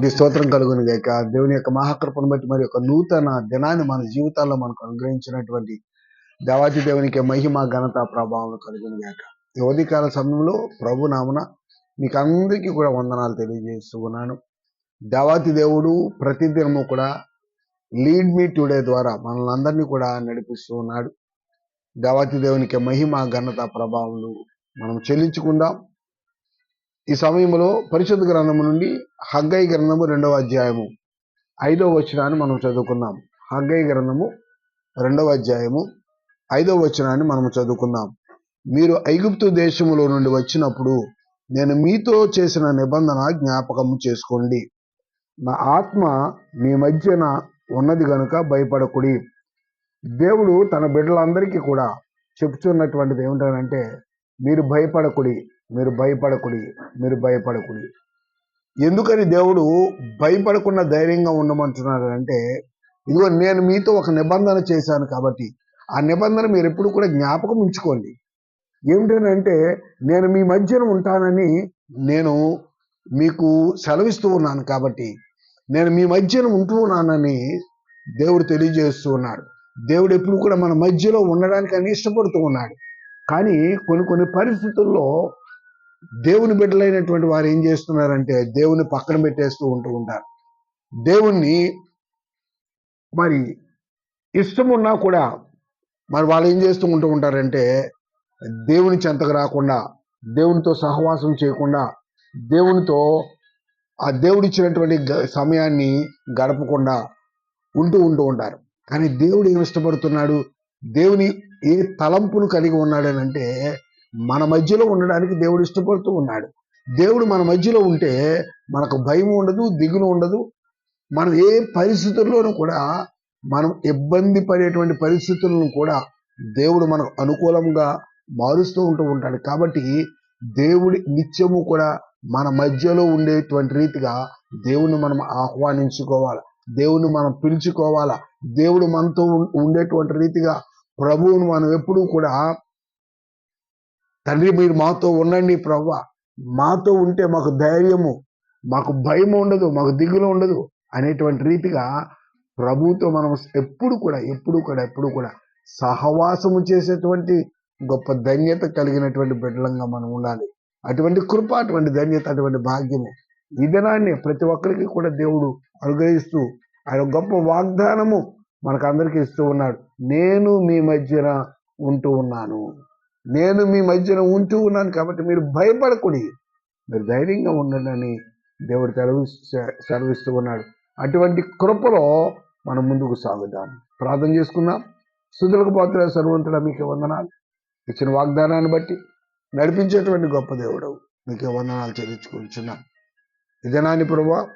నీకు స్తోత్రం కలుగును గాక. దేవుని యొక్క మహాకృపను బట్టి మరి యొక్క నూతన దినాన్ని మన జీవితాల్లో మనకు అనుగ్రహించినటువంటి దేవాతి దేవునికి మహిమ ఘనత ప్రభావం కలుగును గాక. ఈ ఉదయకాల సమయంలో ప్రభు నామన మీకు అందరికీ కూడా వందనాలు తెలియజేస్తున్నాను దేవాతి దేవుడు ప్రతిదినము కూడా లీడ్ మీ టుడే ద్వారా మనల్ని అందరినీ కూడా నడిపిస్తూ ఉన్నాడు. దేవాతి దేవునికి మహిమ ఘనత ప్రభావాలు మనం చెల్లించుకుందాం. ఈ సమయంలో పరిశుద్ధ గ్రంథము నుండి హగ్గై గ్రంథము రెండవ అధ్యాయము. ఐదవ వచనాన్ని మనం చదువుకుందాం. హగ్గై గ్రంథము రెండవ అధ్యాయము ఐదవ వచనాన్ని మనం చదువుకుందాం. మీరు ఐగుప్తు దేశములో నుండి వచ్చినప్పుడు నేను మీతో చేసిన నిబంధన జ్ఞాపకం చేసుకోండి. నా ఆత్మ మీ మధ్యన ఉన్నది గనుక భయపడకుడి. దేవుడు తన బిడ్డలందరికీ కూడా చెప్తున్నటువంటిది ఏమిటంటే మీరు భయపడకుడి. మీరు భయపడకుడి మీరు భయపడకుడి. ఎందుకని దేవుడు భయపడకుండా ధైర్యంగా ఉండమంటున్నాడు అంటే ఇదిగో నేను మీతో ఒక నిబంధన చేశాను కాబట్టి ఆ నిబంధన మీరు ఎప్పుడు కూడా జ్ఞాపకం ఉంచుకోండి. ఏమిటంటే నేను మీ మధ్యన ఉంటానని నేను మీకు సెలవిస్తూ ఉన్నాను కాబట్టి నేను మీ మధ్యన ఉంటూ ఉన్నానని దేవుడు తెలియజేస్తూ ఉన్నాడు. దేవుడు ఎప్పుడు కూడా మన మధ్యలో ఉండడానికి అని ఇష్టపడుతూ ఉన్నాడు. కానీ కొన్ని కొన్ని పరిస్థితుల్లో దేవుని బిడ్డలైనటువంటి వారు ఏం చేస్తున్నారంటే దేవుని పక్కన పెట్టేస్తూ ఉంటూ ఉంటారు. దేవుణ్ణి మరి ఇష్టం ఉన్నా కూడా మరి వాళ్ళు ఏం చేస్తూ ఉంటూ ఉంటారంటే దేవుని చెంతకు రాకుండా దేవునితో సహవాసం చేయకుండా దేవునితో ఆ దేవుడిచ్చినటువంటి సమయాన్ని గడపకుండా ఉంటూ ఉంటూ ఉంటారు. కానీ దేవుడు ఏమి ఇష్టపడుతున్నాడు? దేవుని ఏ తలంపును కలిగి ఉన్నాడనంటే మన మధ్యలో ఉండడానికి దేవుడు ఇష్టపడుతూ ఉన్నాడు. దేవుడు మన మధ్యలో ఉంటే మనకు భయం ఉండదు దిగులు ఉండదు. మనం ఏ పరిస్థితుల్లోనూ కూడా మనం ఇబ్బంది పడేటువంటి పరిస్థితులను కూడా దేవుడు మనకు అనుకూలంగా మారుస్తూ ఉంటూ ఉంటాడు. కాబట్టి దేవుడి నిత్యము కూడా మన మధ్యలో ఉండేటువంటి రీతిగా దేవుని మనం ఆహ్వానించుకోవాలి. దేవుని మనం పిలుచుకోవాలా? దేవుడు మనతో ఉండేటువంటి రీతిగా ప్రభువును మనం ఎప్పుడూ కూడా తండ్రి మీరు మాతో ఉండండి ప్రభు మాతో ఉంటే మాకు ధైర్యము మాకు భయం ఉండదు మాకు దిగులు ఉండదు అనేటువంటి రీతిగా ప్రభుతో మనం ఎప్పుడు కూడా ఎప్పుడు కూడా ఎప్పుడు కూడా సహవాసము చేసేటువంటి గొప్ప ధన్యత కలిగినటువంటి బిడ్డలంగా మనం ఉండాలి. అటువంటి కృప అటువంటి ధన్యత అటువంటి భాగ్యము ఈ దినాన్ని ప్రతి ఒక్కరికి కూడా దేవుడు అనుగ్రహిస్తూ ఆయన గొప్ప వాగ్దానము మనకు అందరికీ ఇస్తూ ఉన్నాడు. నేను మీ మధ్యన ఉంటూ ఉన్నాను. నేను మీ మధ్యన ఉంటూ ఉన్నాను కాబట్టి మీరు భయపడకూడి. మీరు ధైర్యంగా ఉండండి దేవుడు సెలవు సెలవిస్తూ ఉన్నాడు. అటువంటి కృపలో మనం ముందుకు సాగుదాం. ప్రార్థన చేసుకుందాం. సుధులకు పాత్ర సర్వంతుడ మీకు వందనాలు. ఇచ్చిన వాగ్దానాన్ని బట్టి నడిపించేటువంటి గొప్ప దేవుడు మీకు వందనాలు చెల్లించుకుంటున్నాం. ఇదేనాని ప్రభా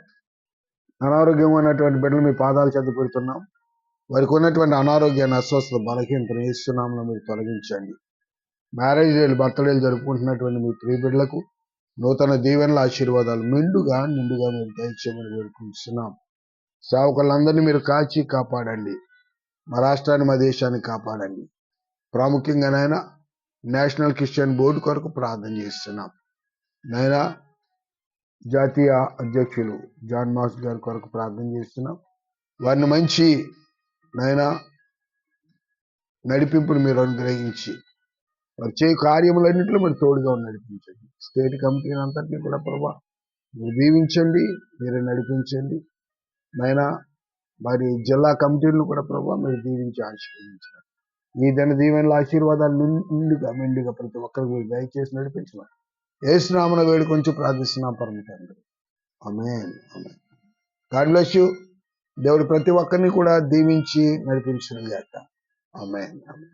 అనారోగ్యం ఉన్నటువంటి బిడ్డలు మీ పాదాలు చెంత పెడుతున్నాం. వారికి ఉన్నటువంటి అనారోగ్యాన్ని అస్వస్థత బలహీనతను ఇస్తున్నామని మీరు తొలగించండి. మ్యారేజ్ బర్త్డేలు జరుపుకుంటున్నటువంటి మీ ప్రియబిడ్డలకు నూతన దీవెనల ఆశీర్వాదాలు మెండుగా నిండుగా మీరు దయచేయమని వేడుకుంటున్నాం. సేవకులందరినీ మీరు కాచి కాపాడండి. మా రాష్ట్రాన్ని మా దేశాన్ని కాపాడండి. ప్రాముఖ్యంగా నాయన నేషనల్ క్రిస్టియన్ బోర్డు కొరకు ప్రార్థన చేస్తున్నాం. నాయన జాతీయ అధ్యక్షులు జాన్ మాస్ గారి కొరకు ప్రార్థన చేస్తున్నాం. వారిని మంచి నాయన నడిపింపును మీరు అనుగ్రహించి వారు చే కార్యములన్నింటిలో మీరు తోడుగా నడిపించండి. స్టేట్ కమిటీని అంతటినీ కూడా ప్రభా మీరు దీవించండి మీరే నడిపించండి. నాయన మరి జిల్లా కమిటీలను కూడా ప్రభావ మీరు దీవించి ఆశీర్వదించారు ఈ దిన దీవెనల ఆశీర్వాదాలు నిండుగా మెండుగా ప్రతి ఒక్కరికి మీరు దయచేసి నడిపించమని ఏసునామన వేడు కొంచెం ప్రార్థిస్తున్నాం పరమ తండ్రి. ఆమె గాడ్ బ్లెస్ యూ. దేవుడు ప్రతి ఒక్కరిని కూడా దీవించి నడిపించిన గాక ఆమె ఆమె